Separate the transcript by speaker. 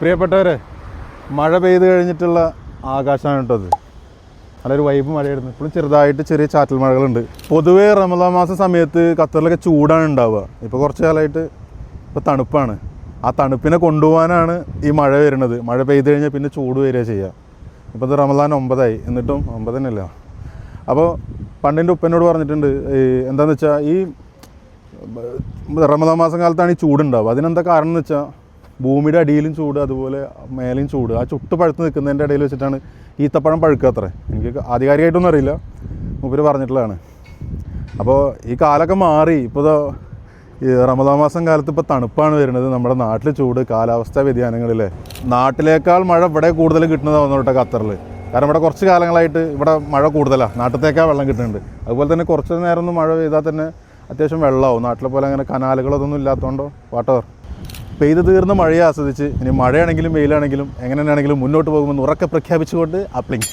Speaker 1: പ്രിയപ്പെട്ടവരെ മഴ പെയ്ത് കഴിഞ്ഞിട്ടുള്ള ആകാശമാണ് കേട്ടത് നല്ലൊരു വൈബ് മഴയായിരുന്നു. ഇപ്പോഴും ചെറുതായിട്ട് ചെറിയ ചാറ്റൽ മഴകളുണ്ട്. പൊതുവേ റമദാൻ മാസ സമയത്ത് ഖത്തറിലൊക്കെ ചൂടാണ് ഉണ്ടാവുക. ഇപ്പോൾ കുറച്ച് കാലമായിട്ട് ഇപ്പോൾ തണുപ്പാണ്. ആ തണുപ്പിനെ കൊണ്ടുപോകാനാണ് ഈ മഴ വരുന്നത്. മഴ പെയ്തു കഴിഞ്ഞാൽ പിന്നെ ചൂട് വരിക ചെയ്യുക ഇപ്പോൾ ഇത് റമദാൻ ഒമ്പതായി. എന്നിട്ടും ഒമ്പത് തന്നെയല്ല. അപ്പോൾ പണ്ടിന്റെ ഉപ്പനോട് പറഞ്ഞിട്ടുണ്ട് എന്താണെന്ന് വെച്ചാൽ ഈ റമദാൻ മാസം കാലത്താണ് ഈ ചൂടുണ്ടാവുക അതിനെന്താ കാരണം എന്ന് വെച്ചാൽ ഭൂമിയുടെ അടിയിലും ചൂട് അതുപോലെ മേലെയും ചൂട്. ആ ചുട്ട് പഴുത്ത് നിൽക്കുന്നതിന്റെ ഇടയിൽ വെച്ചിട്ടാണ് ഈത്തപ്പഴം പഴുക്കുക അത്രേ. എനിക്ക് ആധികാരികമായിട്ടൊന്നും അറിയില്ല. മൂപ്പര് പറഞ്ഞിട്ടുള്ളതാണ്. അപ്പോൾ ഈ കാലമൊക്കെ മാറി. ഇപ്പോൾ ഈ റമദാ മാസം കാലത്ത് ഇപ്പോൾ തണുപ്പാണ് വരുന്നത്. നമ്മുടെ നാട്ടിൽ ചൂട് കാലാവസ്ഥാ വ്യതിയാനങ്ങളിലെ. നാട്ടിലേക്കാൾ മഴ ഇവിടെ കൂടുതൽ കിട്ടുന്നതാണ് കേട്ടോ ഖത്തറിൽ കാരണം ഇവിടെ കുറച്ച് കാലങ്ങളായിട്ട് ഇവിടെ മഴ കൂടുതലാണ് നാട്ടിലത്തേക്കാൾ വെള്ളം കിട്ടുന്നുണ്ട്. അതുപോലെ തന്നെ കുറച്ച് നേരം മഴ പെയ്താൽ തന്നെ അത്യാവശ്യം വെള്ളമാവും. നാട്ടിലെ പോലെ അങ്ങനെ കനാലുകളൊന്നും ഇല്ലാത്തതുകൊണ്ടോ? വാട്ടവർ പെയ്ത് തീർന്ന മഴയെ ആസ്വദിച്ച് ഇനി മഴയാണെങ്കിലും വെയിലാണെങ്കിലും എങ്ങനെയാണെങ്കിലും മുന്നോട്ട് പോകുമെന്ന് ഉറക്കെ പ്രഖ്യാപിച്ചുകൊണ്ട് അപ്ലിങ്.